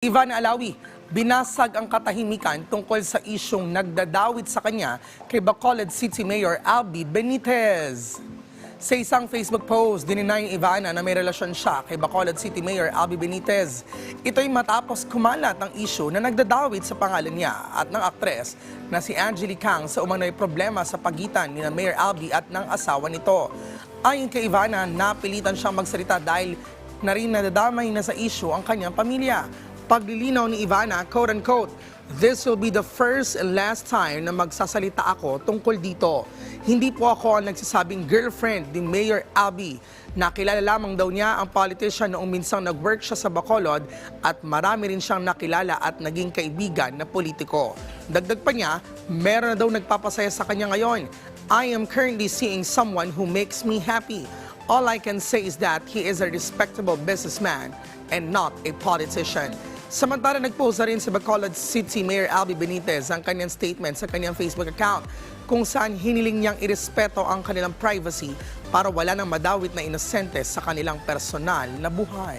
Ivan Alawi, binasag ang katahimikan tungkol sa isyong nagdadawit sa kanya kay Bacolod City Mayor Albi Benitez. Sa isang Facebook post, dininay ni Ivana na may relasyon siya kay Bacolod City Mayor Albi Benitez. Ito'y matapos kumalat ang isyu na nagdadawit sa pangalan niya at ng aktres na si Angelique Kang sa umano'y problema sa pagitan ni Mayor Albi at ng asawa nito. Ayon kay Ivana, napilitan siyang magsalita dahil na rin nadadamay na sa isyu ang kanyang pamilya paglilinaw ni Ivana, quote-unquote, This will be the first and last time na magsasalita ako tungkol dito. Hindi po ako ang nagsasabing girlfriend ni Mayor Abby. Nakilala lamang daw niya ang politician noong minsang nag-work siya sa Bacolod at marami rin siyang nakilala at naging kaibigan na politiko. Dagdag pa niya, meron na daw nagpapasaya sa kanya ngayon. I am currently seeing someone who makes me happy. All I can say is that he is a respectable businessman and not a politician. Samantala, nagpost na rin sa Bacolod City Mayor Albi Benitez ang kanyang statement sa kanyang Facebook account kung saan hiniling niyang irespeto ang kanilang privacy para wala nang madawit na inosente sa kanilang personal na buhay.